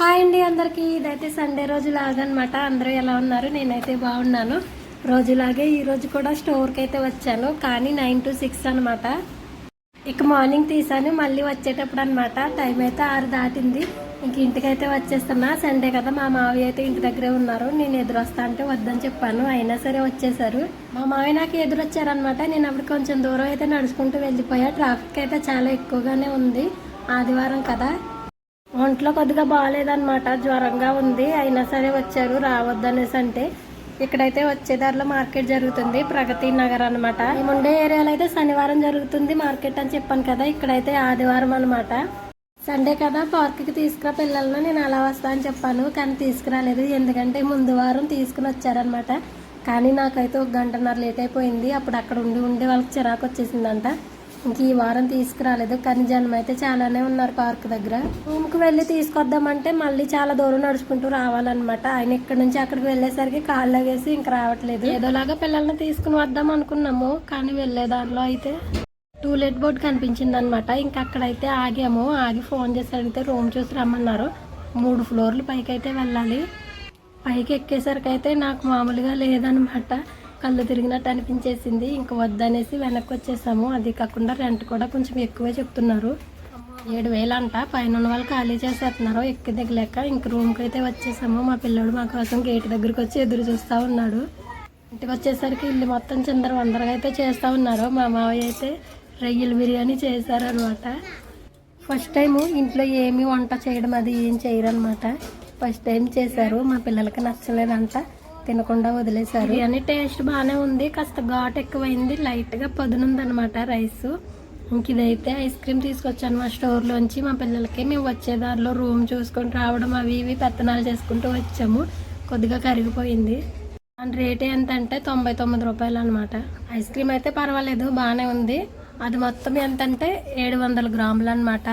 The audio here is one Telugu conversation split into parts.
హాయ్ అండి అందరికీ. ఇదైతే సండే రోజు లాగనమాట. అందరూ ఎలా ఉన్నారు? నేనైతే బాగున్నాను. రోజులాగే ఈరోజు కూడా స్టోర్కి అయితే వచ్చాను. కానీ నైన్ టు సిక్స్ అనమాట. ఇక మార్నింగ్ తీసాను. మళ్ళీ వచ్చేటప్పుడు అనమాట టైం అయితే ఆరు దాటింది. ఇంక ఇంటికైతే వచ్చేస్తున్నా. సండే కదా మా మావి అయితే ఇంటి దగ్గరే ఉన్నారు. నేను ఎదురొస్తా అంటే వద్దని చెప్పాను. అయినా సరే వచ్చేసారు మా మావి నాకు ఎదురొచ్చారనమాట. నేను అప్పుడు కొంచెం దూరం అయితే నడుచుకుంటూ వెళ్ళిపోయా. ట్రాఫిక్ అయితే చాలా ఎక్కువగానే ఉంది. ఆదివారం కదా. ఒంట్లో కొద్దిగా బాగాలేదన్నమాట. జ్వరంగా ఉంది. అయినా సరే వచ్చారు. రావద్దనేసి అంటే ఇక్కడైతే వచ్చేదారిలో మార్కెట్ జరుగుతుంది. ప్రగతి నగర్ అనమాట ఉండే ఏరియాలో అయితే శనివారం జరుగుతుంది మార్కెట్ అని చెప్పాను కదా. ఇక్కడైతే ఆదివారం అనమాట సండే కదా పార్క్కి తీసుకురా పిల్లలను. నేను అలా వస్తా అని చెప్పాను. కానీ తీసుకురాలేదు. ఎందుకంటే ముందు వారం తీసుకుని వచ్చారనమాట కానీ నాకైతే ఒక గంటన్నర లేట్ అయిపోయింది. అప్పుడు అక్కడ ఉండి ఉండి వాళ్ళకి చిరాకు వచ్చేసిందంట. ఇంక ఈ వారం తీసుకురాలేదు కానీ జనం అయితే చాలానే ఉన్నారు పార్క్ దగ్గర. రూమ్కి వెళ్ళి తీసుకొద్దామంటే మళ్ళీ చాలా దూరం నడుచుకుంటూ రావాలన్నమాట. ఆయన ఇక్కడ నుంచి అక్కడికి వెళ్ళేసరికి కాళ్ళు వేసి ఇంక రావట్లేదు. ఏదోలాగా పిల్లల్ని తీసుకుని వద్దాం అనుకున్నాము కానీ వెళ్ళే దానిలో అయితే టూలెట్ బోర్డ్ కనిపించింది అనమాట ఇంకా అక్కడైతే ఆగాము. ఆగి ఫోన్ చేసి అడిగితే రూమ్ చూసి రమ్మన్నారు. మూడు ఫ్లోర్లు పైకి అయితే వెళ్ళాలి. పైకి ఎక్కేసరికి అయితే నాకు మామూలుగా లేదనమాట కళ్ళు తిరిగినట్టు అనిపించేసింది. ఇంక వద్దనేసి వెనక్కి వచ్చేసాము. అది కాకుండా రెంట్ కూడా కొంచెం ఎక్కువే చెప్తున్నారు. ఏడు వేలు అంట పైన ఉన్న వాళ్ళు ఖాళీ చేసేస్తున్నారు. ఎక్కి దిగలేక ఇంక రూమ్కి అయితే వచ్చేసాము. మా పిల్లోడు మా కోసం గేట్ దగ్గరికి వచ్చి ఎదురు చూస్తూ ఉన్నాడు. ఇంటికి వచ్చేసరికి ఇల్లు మొత్తం చిందర వందరగా అయితే చేస్తూ ఉన్నారు. మా మావయ్య అయితే రొయ్యల బిర్యానీ చేశారనమాట ఫస్ట్ టైం ఇంట్లో ఏమి వంట చేయడం అది ఏం చేయరనమాట ఫస్ట్ టైం చేశారు. మా పిల్లలకి నచ్చలేదంట. తినకుండా వదిలేశారు. బిర్యానీ టేస్ట్ బాగానే ఉంది కాస్త ఘాట్ ఎక్కువైంది లైట్గా పదునుంది అనమాట రైస్. ఇంక ఇదైతే ఐస్ క్రీమ్ తీసుకొచ్చాను మా స్టోర్లోంచి మా పిల్లలకి. మేము వచ్చే దారిలో రూమ్ చూసుకొని రావడం అవి ఇవి పెత్తనాలు చేసుకుంటూ వచ్చాము. కొద్దిగా కరిగిపోయింది. దాని రేట్ ఎంత అంటే తొంభై తొమ్మిది రూపాయలు అనమాట ఐస్ క్రీమ్ అయితే పర్వాలేదు బాగానే ఉంది. అది మొత్తం ఎంత అంటే ఏడు వందల గ్రాములు అనమాట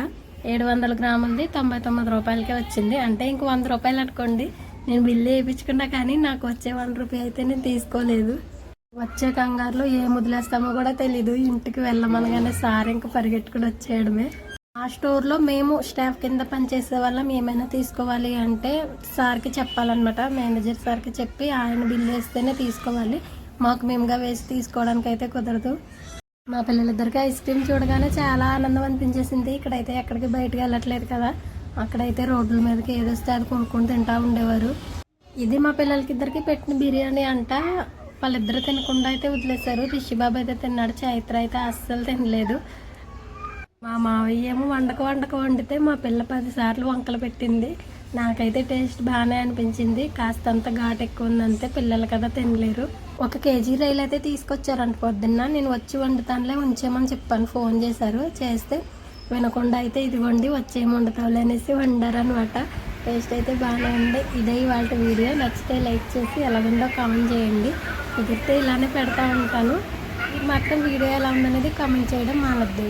ఏడు వందల గ్రాములది తొంభై తొమ్మిది రూపాయలకే వచ్చింది. అంటే ఇంక వంద రూపాయలు అనుకోండి నేను బిల్లు వేయించుకున్నా కానీ నాకు వచ్చే వన్ రూపీ అయితే నేను తీసుకోలేదు. వచ్చే కంగారులో ఏం వదిలేస్తామో కూడా తెలీదు. ఇంటికి వెళ్ళమనగానే సార్ ఇంకా పరిగెట్టుకుని వచ్చేయడమే. ఆ స్టోర్లో మేము స్టాఫ్ కింద పనిచేసే వాళ్ళం. ఏమైనా తీసుకోవాలి అంటే సార్కి చెప్పాలన్నమాట. మేనేజర్ సార్కి చెప్పి ఆయన బిల్ వేస్తేనే తీసుకోవాలి. మాకు మేముగా వేసి తీసుకోవడానికి అయితే కుదరదు. మా పిల్లలిద్దరికీ ఐస్ క్రీమ్ చూడగానే చాలా ఆనందం అనిపించేసింది. ఇక్కడైతే ఎక్కడికి బయటకు వెళ్ళట్లేదు కదా. అక్కడైతే రోడ్ల మీదకి ఏదొస్తే అది కొనుక్కొని తింటా ఉండేవారు. ఇది మా పిల్లలకి ఇద్దరికి పెట్టిన బిర్యానీ అంట. వాళ్ళిద్దరు తినకుండా అయితే వదిలేశారు. రిషిబాబు అయితే తిన్నాడు. చైత్ర అయితే అస్సలు తినలేదు. మా మావయ్య ఏమో వండక వండక వండితే మా పిల్ల పదిసార్లు వంకలు పెట్టింది. నాకైతే టేస్ట్ బాగానే అనిపించింది. కాస్తంత ఘాటు ఎక్కువ ఉందంతే పిల్లలు కదా తినలేరు. ఒక కేజీ రైలు అయితే తీసుకొచ్చారంట పొద్దున్న. నేను వచ్చి వండుతానులే ఉంచేమని చెప్పాను. ఫోన్ చేశారు. చేస్తే వినకుండా అయితే ఇదిగోండి వచ్చేమి వండుతావులే అనేసి వండారనమాట టేస్ట్ అయితే బాగానే ఉంది. ఇదే వాళ్ళ వీడియో. నచ్చితే లైక్ చేసి ఎలా ఉందో కామెంట్ చేయండి. కుదిరితే ఇలానే పెడతా ఉంటాను. మొత్తం మాత్రం వీడియో ఎలా ఉందనేది కామెంట్ చేయడం మానద్దు.